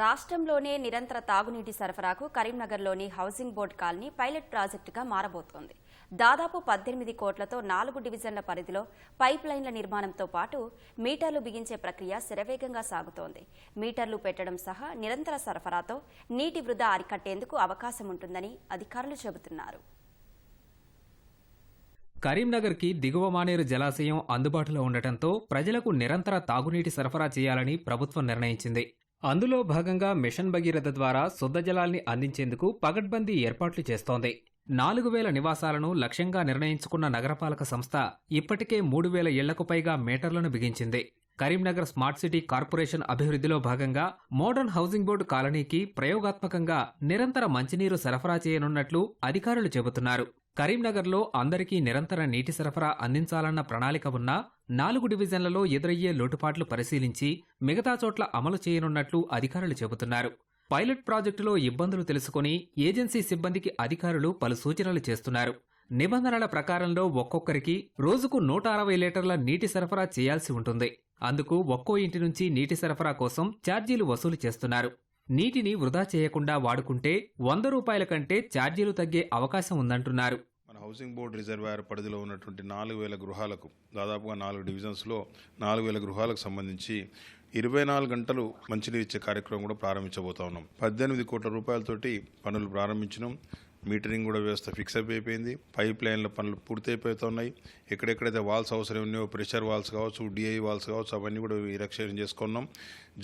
రాష్ట్రంలోనే నిరంతర తాగునీటి సరఫరాకు కరీంనగర్లోని హౌసింగ్ బోర్డ్ కాలనీ పైలట్ ప్రాజెక్టుగా మారబోతోంది. దాదాపు పద్దెనిమిది కోట్లతో నాలుగు డివిజన్ల పరిధిలో పైప్ లైన్ల నిర్మాణంతో పాటు మీటర్లు బిగించే ప్రక్రియ శరవేగంగా సాగుతోంది. మీటర్లు పెట్టడం సహా నిరంతర సరఫరాతో నీటి వృధా అరికట్టేందుకు అవకాశం ఉంటుందని అధికారులు చెబుతున్నారు. కరీంనగర్కి దిగువ మానేరు జలాశయం అందుబాటులో ఉండటంతో ప్రజలకు నిరంతర తాగునీటి సరఫరా చేయాలని ప్రభుత్వం నిర్ణయించింది. అందులో భాగంగా మిషన్ భగీరథ ద్వారా శుద్ధ జలాల్ని అందించేందుకు పగడ్బందీ ఏర్పాట్లు చేస్తోంది. నాలుగు వేల నివాసాలను లక్ష్యంగా నిర్ణయించుకున్న నగరపాలక సంస్థ ఇప్పటికే మూడు వేల ఇళ్ళకు పైగా మీటర్లను బిగించింది. కరీంనగర్ స్మార్ట్ సిటీ కార్పొరేషన్ అభివృద్ధిలో భాగంగా మోడర్న్ హౌసింగ్ బోర్డు కాలనీకి ప్రయోగాత్మకంగా నిరంతర మంచినీరు సరఫరా చేయనున్నట్లు అధికారులు చెబుతున్నారు. కరీంనగర్లో అందరికీ నిరంతర నీటి సరఫరా అందించాలన్న ప్రణాళిక ఉన్నా నాలుగు డివిజన్లలో ఎదురయ్యే లోటుపాట్లు పరిశీలించి మిగతా చోట్ల అమలు చేయనున్నట్లు అధికారులు చెబుతున్నారు. పైలట్ ప్రాజెక్టులో ఇబ్బందులు తెలుసుకుని ఏజెన్సీ సిబ్బందికి అధికారులు పలు సూచనలు చేస్తున్నారు. నిబంధనల ప్రకారంలో ఒక్కొక్కరికి రోజుకు నూట అరవై లీటర్ల నీటి సరఫరా చేయాల్సి ఉంటుంది. అందుకు ఒక్కో ఇంటి నుంచి నీటి సరఫరా కోసం ఛార్జీలు వసూలు చేస్తున్నారు. నీటిని వృధా చేయకుండా వాడుకుంటే వంద రూపాయల కంటే ఛార్జీలు తగ్గే అవకాశం ఉందంటున్నారు. మన హౌసింగ్ బోర్డు రిజర్వాయర్ పరిధిలో ఉన్నటువంటి నాలుగు వేల గృహాలకు దాదాపుగా నాలుగు డివిజన్స్లో నాలుగు వేల గృహాలకు సంబంధించి ఇరవై నాలుగు గంటలు మంచినీరు ఇచ్చే కార్యక్రమం కూడా ప్రారంభించబోతా ఉన్నాం. పద్దెనిమిది కోట్ల రూపాయలతోటి పనులు ప్రారంభించినాం. మీటరింగ్ కూడా వ్యవస్థ ఫిక్స్ అయిపోయింది. పైప్ లైన్ల పనులు పూర్తి అయిపోతున్నాయి ఎక్కడెక్కడైతే వాల్స్ అవసరం ఉన్నాయో ప్రెషర్ వాల్స్ కావచ్చు డిఐ వాల్స్ కావచ్చు అవన్నీ కూడా ఇరక్షణ చేసుకున్నాం.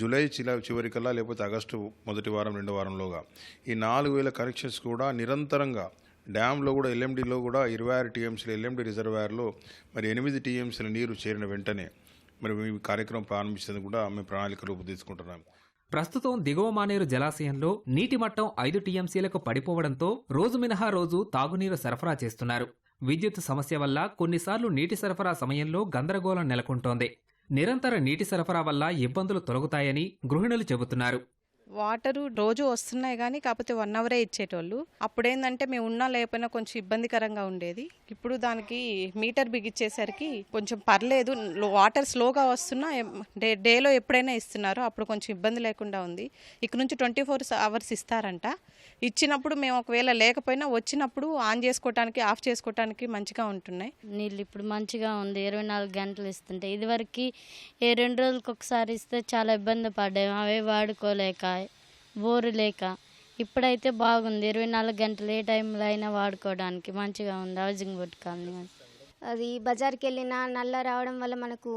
జూలై చిల చివరికల్లా లేకపోతే ఆగస్టు మొదటి వారం రెండో వారంలోగా. ఈ నాలుగు వేల కనెక్షన్స్ కూడా నిరంతరంగా డ్యాంలో కూడా ఎల్ఎండిలో కూడా ఇరవై ఆరు టీఎంసీల ఎల్ఎండి రిజర్వాయర్లో మరి ఎనిమిది టీఎంసీల నీరు చేరిన వెంటనే మరి ఈ కార్యక్రమం ప్రారంభించేందుకు కూడా మేము ప్రణాళిక రూపుదిద్దుకుంటున్నాం ప్రస్తుతం దిగువ మానేరు జలాశయంలో నీటి మట్టం ఐదు టీఎంసీలకు పడిపోవడంతో రోజు మినహా రోజు తాగునీరు సరఫరా చేస్తున్నారు. విద్యుత్ సమస్య వల్ల కొన్నిసార్లు నీటి సరఫరా సమయంలో గందరగోళం నెలకొంటోంది. నిరంతర నీటి సరఫరా వల్ల ఇబ్బందులు తొలగుతాయని గృహిణులు చెబుతున్నారు. వాటరు రోజు వస్తున్నాయి కానీ కాకపోతే వన్ అవరే ఇచ్చేటోళ్ళు. అప్పుడేందంటే మేము ఉన్నా లేకపోయినా కొంచెం ఇబ్బందికరంగా ఉండేది. ఇప్పుడు దానికి మీటర్ బిగిచ్చేసరికి కొంచెం పర్లేదు. వాటర్ స్లోగా వస్తున్నా డే డేలో ఎప్పుడైనా ఇస్తున్నారు అప్పుడు కొంచెం ఇబ్బంది లేకుండా ఉంది. ఇక్కడ నుంచి ట్వంటీ ఫోర్ అవర్స్ ఇస్తారంట. ఇచ్చినప్పుడు మేము ఒకవేళ లేకపోయినా వచ్చినప్పుడు ఆన్ చేసుకోవటానికి ఆఫ్ చేసుకోవటానికి మంచిగా ఉంటున్నాయి. నీళ్ళు ఇప్పుడు మంచిగా ఉంది. ఇరవై నాలుగు గంటలు ఇస్తుంటే ఇదివరకు ఏ రెండు రోజులకు ఒకసారి ఇస్తే చాలా ఇబ్బంది పడ్డాము. అవే వాడుకోలేక బోరు లేక ఇప్పుడైతే బాగుంది. ఇరవై నాలుగు గంటలు ఏ టైంలో అయినా వాడుకోవడానికి మంచిగా ఉంది. హౌసింగ్ బోర్డ్ కాలనీ అది బజార్కి వెళ్ళినా నల్ల రావడం వల్ల మనకు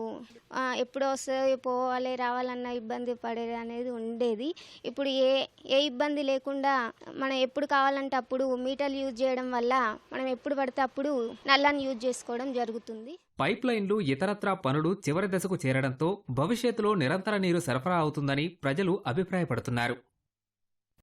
ఎప్పుడు వస్తుంది పోవాలి రావాలన్న ఇబ్బంది పడేది అనేది ఉండేది. ఇప్పుడు ఏ ఏ ఇబ్బంది లేకుండా మనం ఎప్పుడు కావాలంటే అప్పుడు మీటర్లు యూజ్ చేయడం వల్ల మనం ఎప్పుడు పడితే అప్పుడు నల్లాన్ని యూజ్ చేసుకోవడం జరుగుతుంది. పైప్ లైన్లు ఇతరత్రా పనులు చివరి దశకు చేరడంతో భవిష్యత్తులో నిరంతర నీరు సరఫరా అవుతుందని ప్రజలు అభిప్రాయపడుతున్నారు.